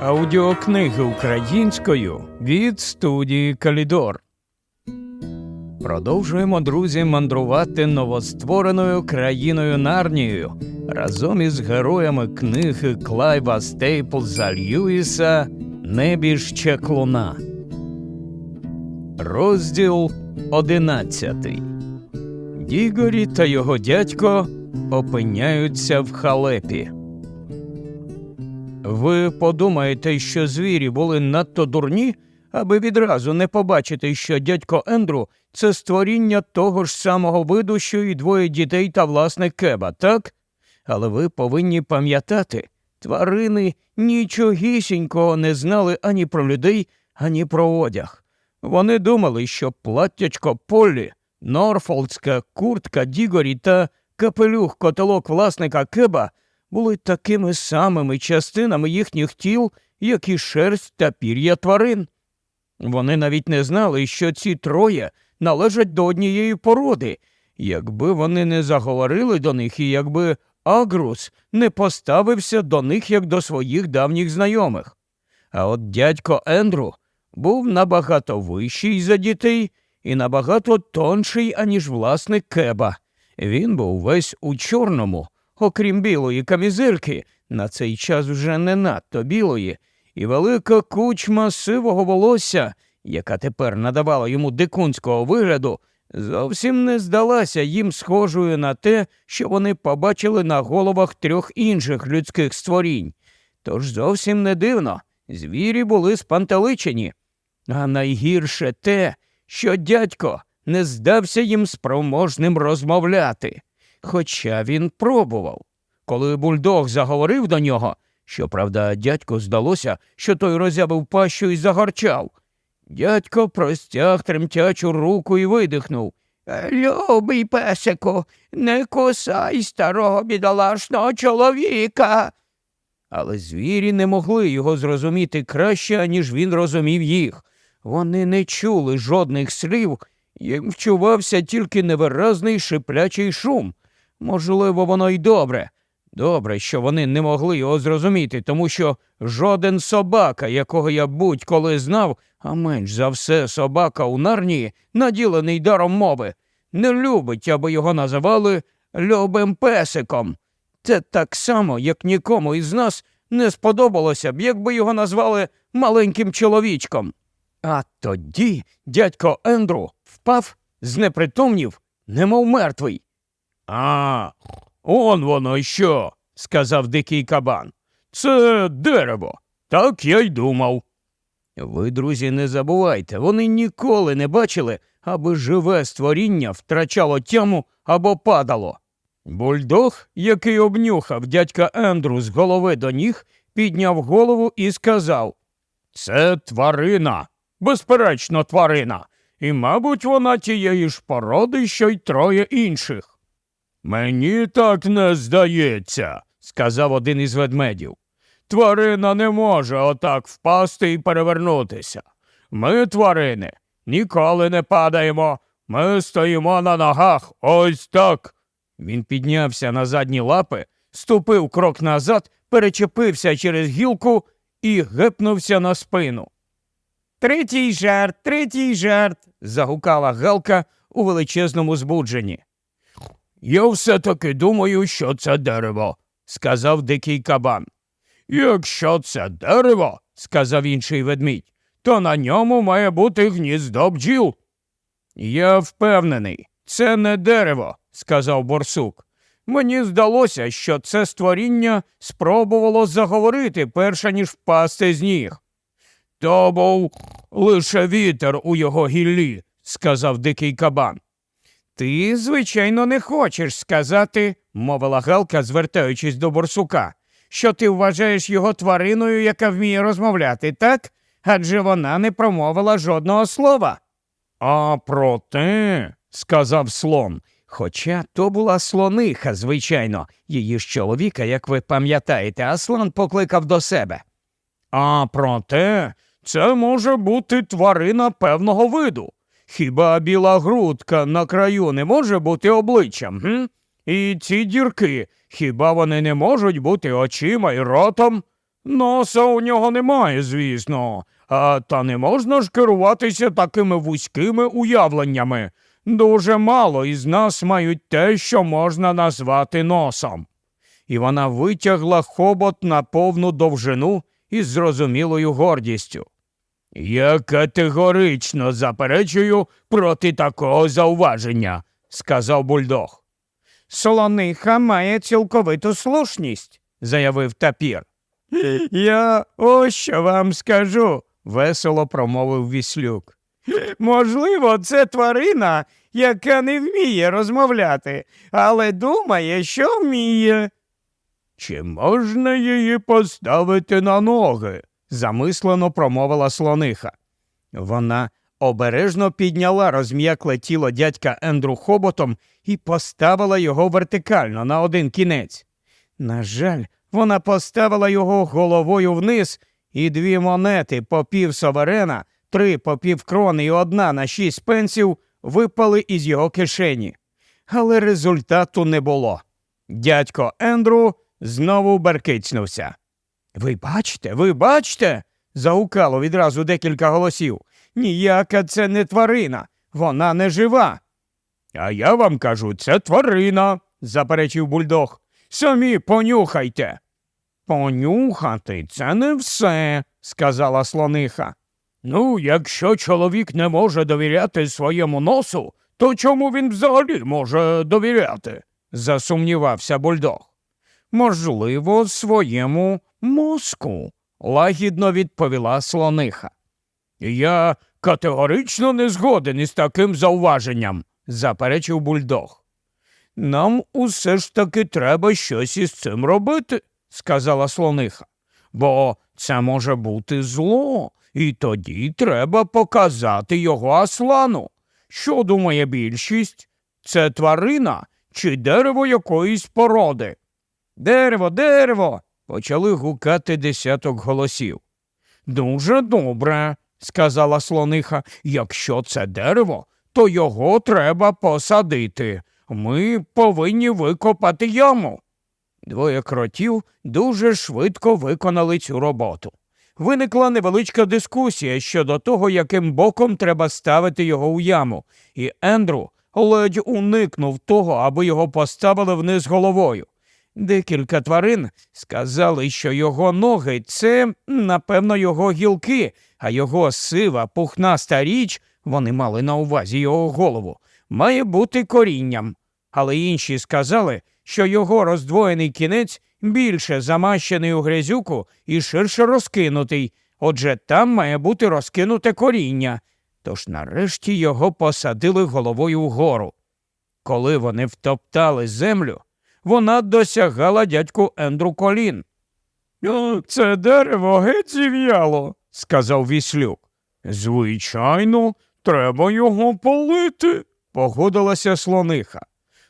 Аудіокниги українською від студії Калідор. Продовжуємо, друзі, мандрувати новоствореною країною Нарнією разом із героями книги Клайва Стейплза Льюіса Небіж Чеклуна. Розділ одинадцятий. Дігорі та його дядько опиняються в халепі. Ви подумаєте, що звірі були надто дурні, аби відразу не побачити, що дядько Ендру це створіння того ж самого виду, що і двоє дітей та власник Кеба, так? Але ви повинні пам'ятати, тварини нічогісінького не знали ані про людей, ані про одяг. Вони думали, що платтячко Поллі, Норфолдська куртка Дігорі та капелюх котелок власника Кеба були такими самими частинами їхніх тіл, як і шерсть та пір'я тварин. Вони навіть не знали, що ці троє належать до однієї породи, якби вони не заговорили до них і якби Агрус не поставився до них як до своїх давніх знайомих. А от дядько Ендру був набагато вищий за дітей і набагато тонший, аніж власник Кеба. Він був весь у чорному, окрім білої камізельки, на цей час вже не надто білої, і велика кучма сивого волосся, яка тепер надавала йому дикунського вигляду, зовсім не здалася їм схожою на те, що вони побачили на головах трьох інших людських створінь. Тож зовсім не дивно, звірі були спантеличені. А найгірше те, що дядько не здався їм спроможним розмовляти, хоча він пробував. Коли бульдог заговорив до нього, щоправда, дядько здалося, що той роззявив пащу і загарчав. Дядько простяг тремтячу руку і видихнув. Любий песику, не кусай старого бідолашного чоловіка. Але звірі не могли його зрозуміти краще, аніж він розумів їх. Вони не чули жодних слів, їм вчувався тільки невиразний шиплячий шум. Можливо, воно й добре. Добре, що вони не могли його зрозуміти, тому що жоден собака, якого я будь-коли знав, а менш за все собака у нарнії, наділений даром мови, не любить, аби його називали любим песиком. Це так само, як нікому із нас не сподобалося б, якби його назвали маленьким чоловічком. А тоді дядько Ендру впав, знепритомнів, немов мертвий. А, он воно що, сказав дикий кабан. Це дерево. Так я й думав. Ви, друзі, не забувайте, вони ніколи не бачили, аби живе створіння втрачало тяму або падало. Бульдог, який обнюхав дядька Ендру з голови до ніг, підняв голову і сказав Це тварина, безперечно, тварина, і, мабуть, вона тієї ж породи, що й троє інших. Мені так не здається, сказав один із ведмедів. Тварина не може отак впасти і перевернутися. Ми, тварини, ніколи не падаємо. Ми стоїмо на ногах ось так. Він піднявся на задні лапи, ступив крок назад, перечепився через гілку і гепнувся на спину. Третій жарт, третій жарт. загукала Галка у величезному збудженні. Я все таки думаю, що це дерево, сказав дикий кабан. Якщо це дерево, сказав інший ведмідь, то на ньому має бути гніздо бджіл. Я впевнений, це не дерево, сказав борсук. Мені здалося, що це створіння спробувало заговорити, перше ніж впасти з ніг. То був лише вітер у його гіллі, сказав дикий кабан. Ти, звичайно, не хочеш сказати, мовила Галка, звертаючись до борсука, що ти вважаєш його твариною, яка вміє розмовляти, так? Адже вона не промовила жодного слова. А проте, сказав слон, хоча то була слониха, звичайно, її ж чоловіка, як ви пам'ятаєте, а слон покликав до себе. А проте, це може бути тварина певного виду. Хіба біла грудка на краю не може бути обличчям? М? І ці дірки, хіба вони не можуть бути очима і ротом? Носа у нього немає, звісно, а та не можна ж керуватися такими вузькими уявленнями. Дуже мало із нас мають те, що можна назвати носом. І вона витягла хобот на повну довжину із зрозумілою гордістю. Я категорично заперечую проти такого зауваження, сказав бульдог. Солониха має цілковиту слушність, заявив тапір. Я ось що вам скажу, весело промовив віслюк. Можливо, це тварина, яка не вміє розмовляти, але думає, що вміє. Чи можна її поставити на ноги? Замислено промовила слониха. Вона обережно підняла розм'якле тіло дядька Ендру хоботом і поставила його вертикально на один кінець. На жаль, вона поставила його головою вниз, і дві монети по пів соверена, три по пів крони і одна на шість пенсів випали із його кишені. Але результату не було. Дядько Ендру знову беркицнувся. Ви бачите, ви бачите? загукало відразу декілька голосів. Ніяка це не тварина, вона не жива. А я вам кажу, це тварина, заперечив бульдог. Самі понюхайте. Понюхати це не все, сказала слониха. Ну, якщо чоловік не може довіряти своєму носу, то чому він взагалі може довіряти? засумнівався бульдог. Можливо, своєму мозку, лагідно відповіла слониха. Я категорично не згоден із таким зауваженням, заперечив бульдог. Нам усе ж таки треба щось із цим робити, сказала слониха, бо це може бути зло, і тоді треба показати його аслану. Що думає більшість? Це тварина чи дерево якоїсь породи? Дерево, дерево. почали гукати десяток голосів. Дуже добре, сказала слониха. Якщо це дерево, то його треба посадити. Ми повинні викопати яму. Двоє кротів дуже швидко виконали цю роботу. Виникла невеличка дискусія щодо того, яким боком треба ставити його у яму, і Ендру ледь уникнув того, аби його поставили вниз головою. Декілька тварин сказали, що його ноги це, напевно, його гілки, а його сива, пухнаста річ, вони мали на увазі його голову, має бути корінням. Але інші сказали, що його роздвоєний кінець більше замащений у грязюку і ширше розкинутий, отже, там має бути розкинуте коріння. Тож нарешті його посадили головою вгору. Коли вони втоптали землю, вона досягала дядьку Ендру колін. Це дерево геть зів'яло, сказав віслюк. Звичайно, треба його полити, погодилася слониха.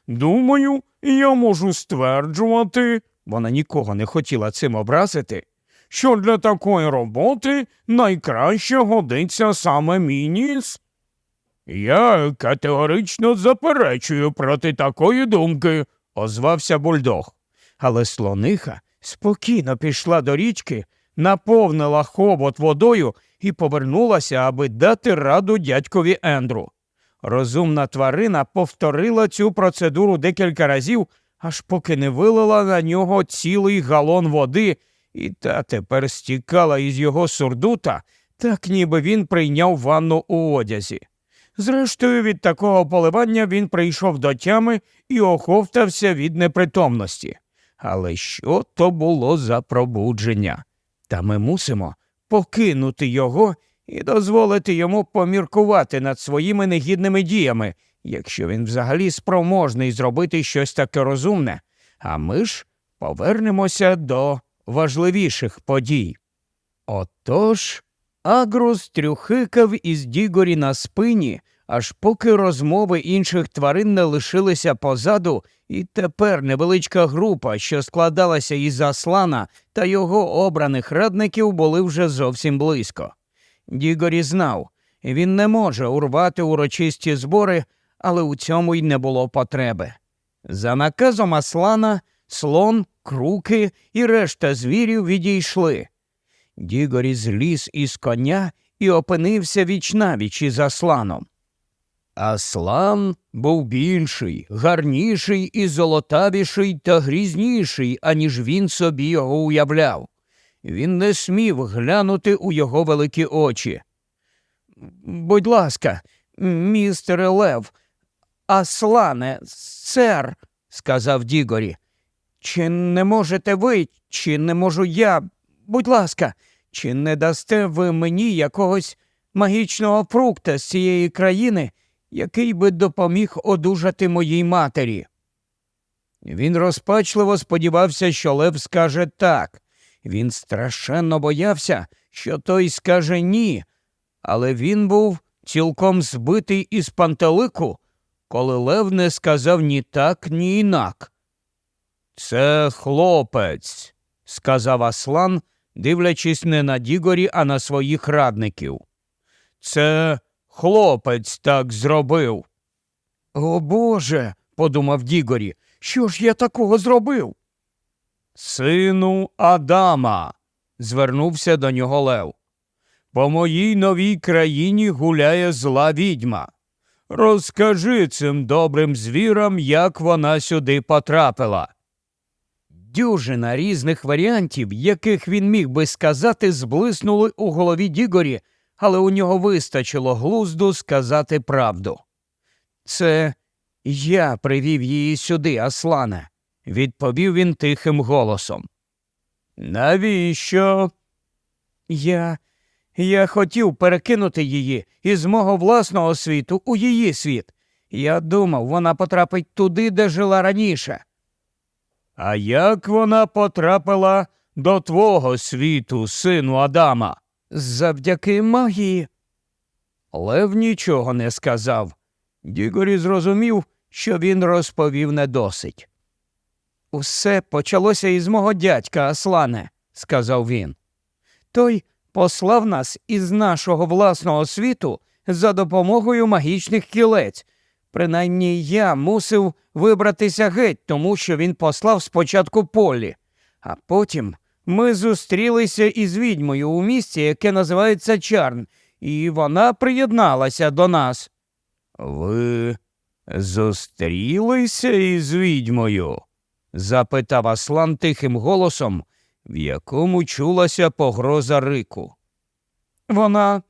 Думаю, я можу стверджувати, вона нікого не хотіла цим образити, що для такої роботи найкраще годиться саме мій ніс. Я категорично заперечую проти такої думки, озвався бульдог. Але слониха спокійно пішла до річки, наповнила хобот водою і повернулася, аби дати раду дядькові Ендру. Розумна тварина повторила цю процедуру декілька разів, аж поки не вилила на нього цілий галон води, і та тепер стікала із його сурдута, так ніби він прийняв ванну у одязі. Зрештою, від такого поливання він прийшов до тями і оховтався від непритомності. Але що то було за пробудження? Та ми мусимо покинути його і дозволити йому поміркувати над своїми негідними діями, якщо він взагалі спроможний зробити щось таке розумне, а ми ж повернемося до важливіших подій. Отож, Агрус трюхикав із Дігорі на спині, аж поки розмови інших тварин не лишилися позаду, і тепер невеличка група, що складалася із Аслана та його обраних радників, були вже зовсім близько. Дігорі знав, він не може урвати урочисті збори, але у цьому й не було потреби. За наказом Аслана слон, круки і решта звірів відійшли. Дігорі зліз із коня і опинився вічнавіч із Асланом. Аслан був більший, гарніший і золотавіший та грізніший, аніж він собі його уявляв. Він не смів глянути у його великі очі. Будь ласка, містере Лев, Аслане, сер, сказав Дігорі. Чи не можете ви, чи не можу я? Будь ласка, чи не дасте ви мені якогось магічного фрукта з цієї країни, який би допоміг одужати моїй матері? Він розпачливо сподівався, що Лев скаже так. Він страшенно боявся, що той скаже ні, але він був цілком збитий із пантелику, коли Лев не сказав ні так, ні інак. Це хлопець, сказав Аслан, дивлячись не на Дігорі, а на своїх радників. Це хлопець так зробив. О Боже, подумав Дігорі, що ж я такого зробив? Сину Адама, звернувся до нього Лев. По моїй новій країні гуляє зла відьма. Розкажи цим добрим звірам, як вона сюди потрапила. Дюжина різних варіантів, яких він міг би сказати, зблиснули у голові Дігорі, але у нього вистачило глузду сказати правду. Це я привів її сюди, Аслане, відповів він тихим голосом. Навіщо? Я. Я хотів перекинути її із мого власного світу у її світ. Я думав, вона потрапить туди, де жила раніше. А як вона потрапила до твого світу, сину Адама? Завдяки магії. Лев нічого не сказав. Дігорі зрозумів, що він розповів не досить. Усе почалося із мого дядька Аслане, сказав він. Той послав нас із нашого власного світу за допомогою магічних кілець. Принаймні я мусив вибратися геть, тому що він послав спочатку полі, а потім ми зустрілися із відьмою у місті, яке називається Чарн, і вона приєдналася до нас. Ви зустрілися із відьмою? запитав Аслан тихим голосом, в якому чулася погроза рику. Вона.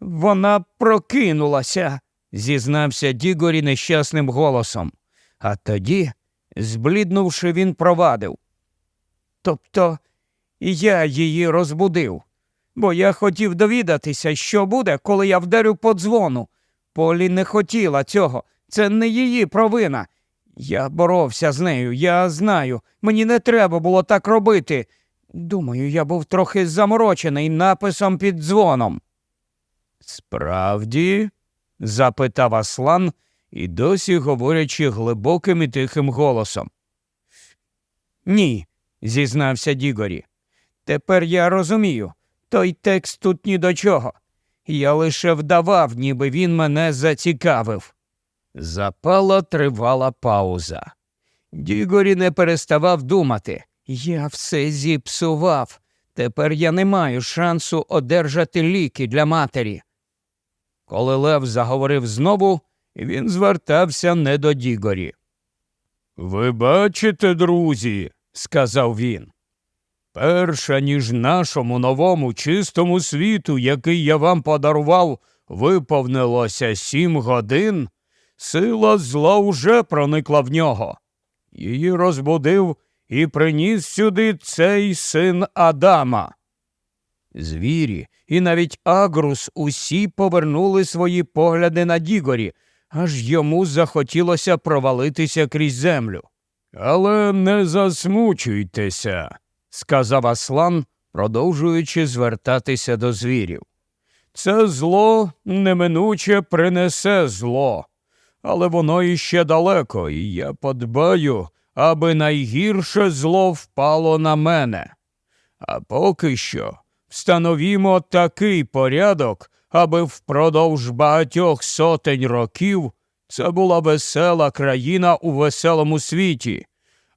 вона прокинулася, зізнався Дігорі нещасним голосом. А тоді, збліднувши, він провадив. Тобто я її розбудив, бо я хотів довідатися, що буде, коли я вдарю по дзвону. Полі не хотіла цього, це не її провина. Я боровся з нею, я знаю, мені не треба було так робити. Думаю, я був трохи заморочений написом під дзвоном. Справді? Запитав Аслан, і досі говорячи глибоким і тихим голосом. Ні, зізнався Дігорі. Тепер я розумію, той текст тут ні до чого. Я лише вдавав, ніби він мене зацікавив. Запала тривала пауза. Дігорі не переставав думати. Я все зіпсував. Тепер я не маю шансу одержати ліки для матері. Коли Лев заговорив знову, він звертався не до Дігорі. Ви бачите, друзі, сказав він. Перша ніж нашому новому чистому світу, який я вам подарував, виповнилося сім годин, сила зла уже проникла в нього. Її розбудив і приніс сюди цей син Адама. Звірі і навіть Агрус усі повернули свої погляди на Дігорі, аж йому захотілося провалитися крізь землю. Але не засмучуйтеся, сказав Аслан, продовжуючи звертатися до звірів. Це зло неминуче принесе зло, але воно іще далеко, і я подбаю, аби найгірше зло впало на мене. А поки що встановімо такий порядок, аби впродовж багатьох сотень років це була весела країна у веселому світі,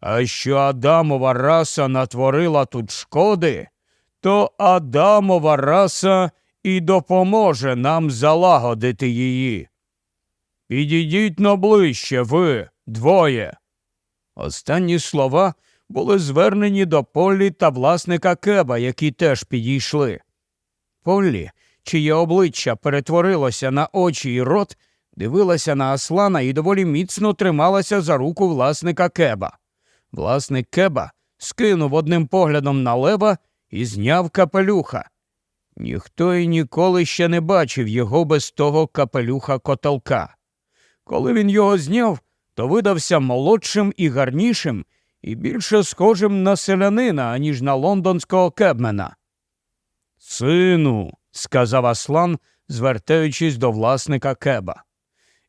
А що Адамова раса натворила тут шкоди, то Адамова раса і допоможе нам залагодити її. Підійдіть но ближче, ви двоє. Останні слова були звернені до Поллі та власника Кеба, які теж підійшли. Поллі, чиє обличчя перетворилося на очі і рот, дивилася на Аслана і доволі міцно трималася за руку власника Кеба. Власник Кеба скинув одним поглядом на лева і зняв капелюха. Ніхто і ніколи ще не бачив його без того капелюха котелка. Коли він його зняв, то видався молодшим і гарнішим, і більше схожим на селянина, аніж на лондонського кебмена. Сину, сказав Аслан, звертаючись до власника кеба.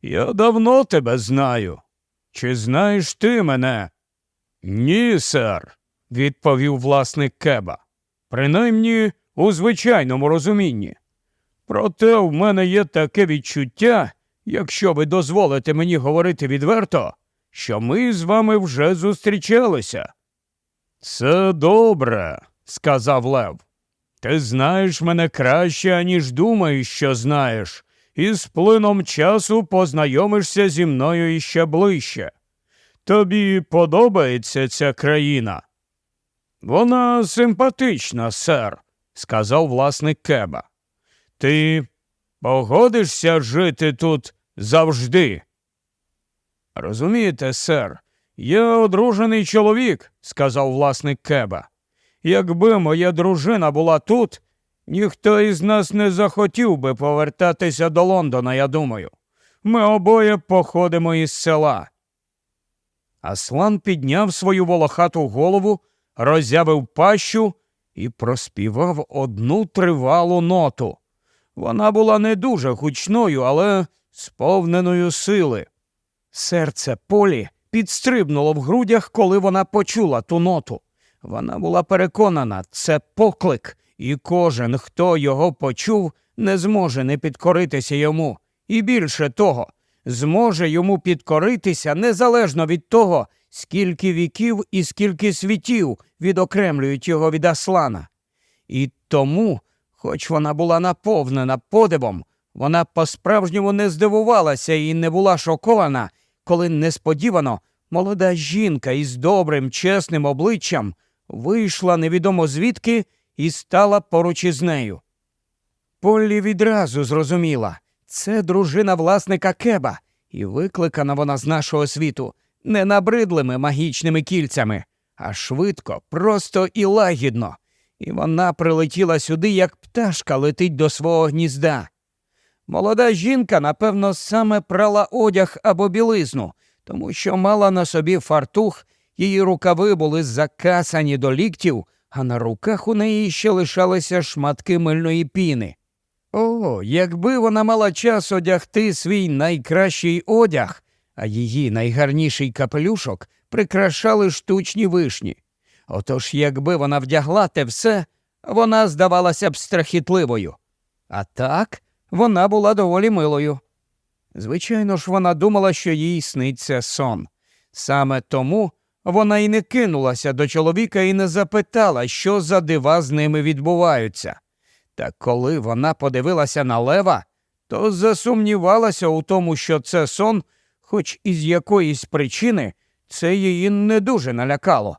Я давно тебе знаю. Чи знаєш ти мене? Ні, сер, відповів власник кеба. Принаймні у звичайному розумінні. Проте в мене є таке відчуття, якщо ви дозволите мені говорити відверто, що ми з вами вже зустрічалися. Це добре, сказав Лев. Ти знаєш мене краще, аніж думаєш, що знаєш, і з плином часу познайомишся зі мною іще ближче. Тобі подобається ця країна? Вона симпатична, сер, сказав власник Кеба. Ти погодишся жити тут завжди? Розумієте, сер, я одружений чоловік, сказав власник Кеба. Якби моя дружина була тут, ніхто із нас не захотів би повертатися до Лондона, я думаю. Ми обоє походимо із села. Аслан підняв свою волохату голову, роззявив пащу і проспівав одну тривалу ноту. Вона була не дуже гучною, але сповненою сили. Серце Полі підстрибнуло в грудях, коли вона почула ту ноту. Вона була переконана, це поклик, і кожен, хто його почув, не зможе не підкоритися йому. І більше того, зможе йому підкоритися незалежно від того, скільки віків і скільки світів відокремлюють його від Аслана. І тому, хоч вона була наповнена подивом, вона по-справжньому не здивувалася і не була шокована, коли несподівано молода жінка із добрим, чесним обличчям вийшла невідомо звідки і стала поруч із нею. Поллі відразу зрозуміла це дружина власника Кеба, і викликана вона з нашого світу не набридлими магічними кільцями, а швидко, просто і лагідно. І вона прилетіла сюди, як пташка летить до свого гнізда. Молода жінка, напевно, саме прала одяг або білизну, тому що мала на собі фартух, її рукави були закасані до ліктів, а на руках у неї ще лишалися шматки мильної піни. О, якби вона мала час одягти свій найкращий одяг, а її найгарніший капелюшок прикрашали штучні вишні. Отож, якби вона вдягла те все, вона здавалася б страхітливою. А так вона була доволі милою. Звичайно ж, вона думала, що їй сниться сон. Саме тому вона й не кинулася до чоловіка і не запитала, що за дива з ними відбуваються. Та коли вона подивилася на лева, то засумнівалася у тому, що це сон, хоч із якоїсь причини це її не дуже налякало.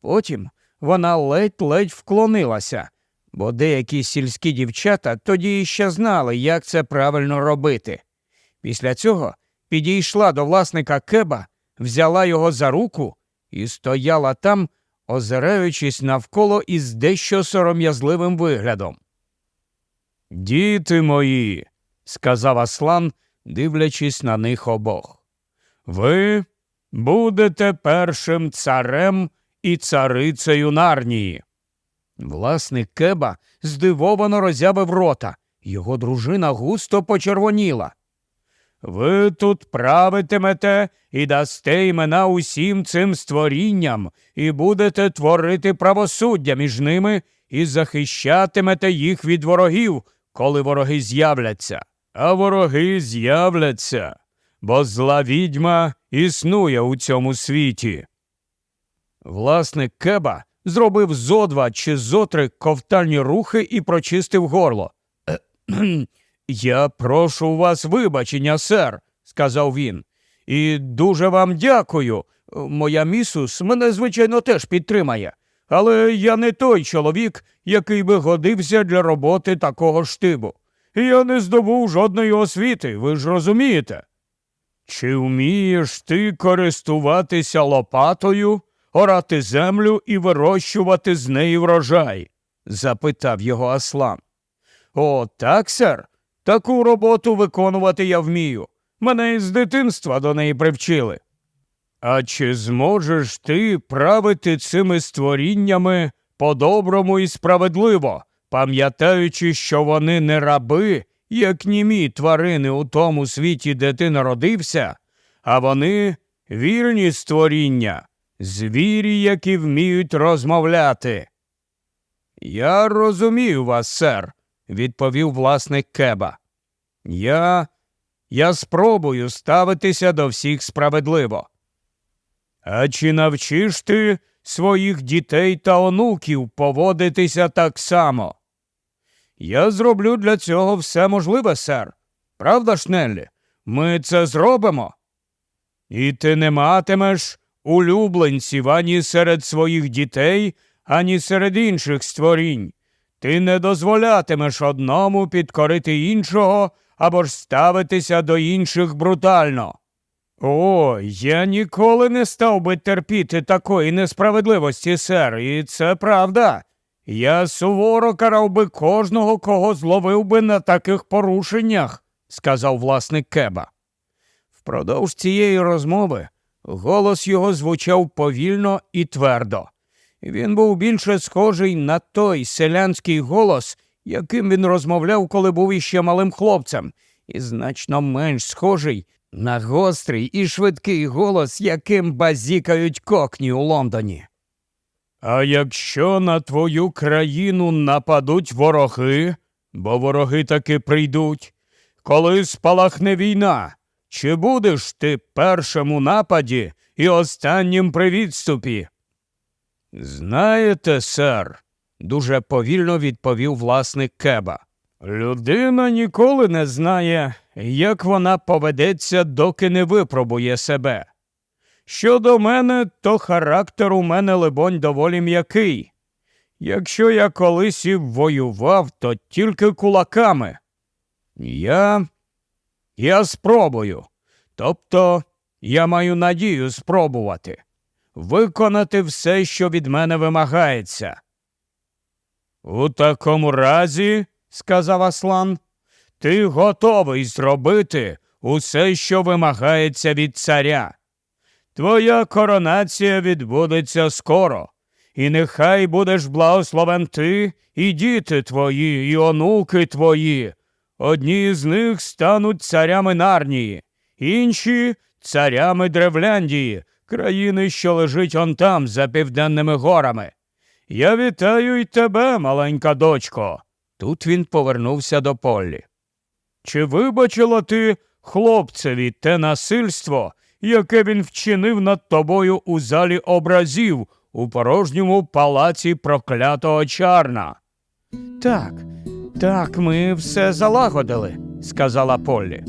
Потім вона ледь-ледь вклонилася, бо деякі сільські дівчата тоді ще знали, як це правильно робити. Після цього підійшла до власника кеба, взяла його за руку і стояла там, озираючись навколо із дещо сором'язливим виглядом. Діти мої, сказав Аслан, дивлячись на них обох. Ви будете першим царем і царицею Нарнії. Власник Кеба здивовано роззявив рота. Його дружина густо почервоніла. Ви тут правитимете і дасте імена усім цим створінням, і будете творити правосуддя між ними і захищатимете їх від ворогів, коли вороги з'являться. А вороги з'являться, бо зла відьма існує у цьому світі. Власник кеба зробив зо два чи зо три ковтальні рухи і прочистив горло. «Е, Я прошу вас вибачення, сер, сказав він. І дуже вам дякую. Моя місус мене, звичайно, теж підтримає. Але я не той чоловік, який би годився для роботи такого штибу. Я не здобув жодної освіти, ви ж розумієте. Чи вмієш ти користуватися лопатою, орати землю і вирощувати з неї врожай? запитав його Аслан. О, так, сер. Таку роботу виконувати я вмію. Мене із дитинства до неї привчили. А чи зможеш ти правити цими створіннями по-доброму і справедливо, пам'ятаючи, що вони не раби, як німі тварини у тому світі, де ти народився, а вони вільні створіння, звірі, які вміють розмовляти? Я розумію вас, сер, відповів власник кеба. Я. Я спробую ставитися до всіх справедливо. А чи навчиш ти своїх дітей та онуків поводитися так само? Я зроблю для цього все можливе, сер. Правда ж, Неллі? Ми це зробимо. І ти не матимеш улюбленців ані серед своїх дітей, ані серед інших створінь. Ти не дозволятимеш одному підкорити іншого або ж ставитися до інших брутально. О, я ніколи не став би терпіти такої несправедливості, сер, і це правда. Я суворо карав би кожного, кого зловив би на таких порушеннях, сказав власник кеба. Впродовж цієї розмови голос його звучав повільно і твердо. Він був більше схожий на той селянський голос, яким він розмовляв, коли був іще малим хлопцем, і значно менш схожий на гострий і швидкий голос, яким базікають кокні у Лондоні. А якщо на твою країну нападуть вороги, бо вороги таки прийдуть, коли спалахне війна, чи будеш ти першим у нападі і останнім при відступі? Знаєте, сер, дуже повільно відповів власник кеба. Людина ніколи не знає, як вона поведеться, доки не випробує себе. Щодо мене, то характер у мене, либонь, доволі м'який. Якщо я колись і воював, то тільки кулаками. Я. Я спробую. Тобто я маю надію спробувати виконати все, що від мене вимагається. У такому разі, сказав Аслан, ти готовий зробити усе, що вимагається від царя. Твоя коронація відбудеться скоро, і нехай будеш благословен ти і діти твої, і онуки твої. Одні з них стануть царями Нарнії, інші царями Древляндії, країни, що лежить он там, за південними горами. Я вітаю й тебе, маленька дочко. Тут він повернувся до Поллі. Чи вибачила ти хлопцеві те насильство, яке він вчинив над тобою у залі образів у порожньому палаці проклятого чарна? Так, так, ми все залагодили, сказала Поллі.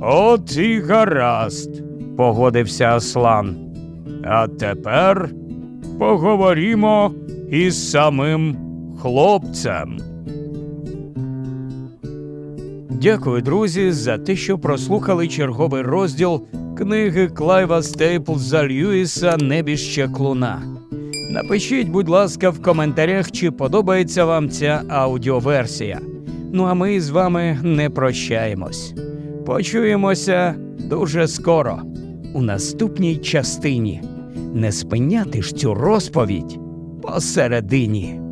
От і гаразд, погодився Аслан. А тепер поговоримо із самим хлопцем. Дякую, друзі, за те, що прослухали черговий розділ книги Клайва Стейплза Льюіса Небіще Клуна. Напишіть, будь ласка, в коментарях, чи подобається вам ця аудіоверсія. Ну а ми з вами не прощаємось. Почуємося дуже скоро у наступній частині. Не спиняти ж цю розповідь посередині.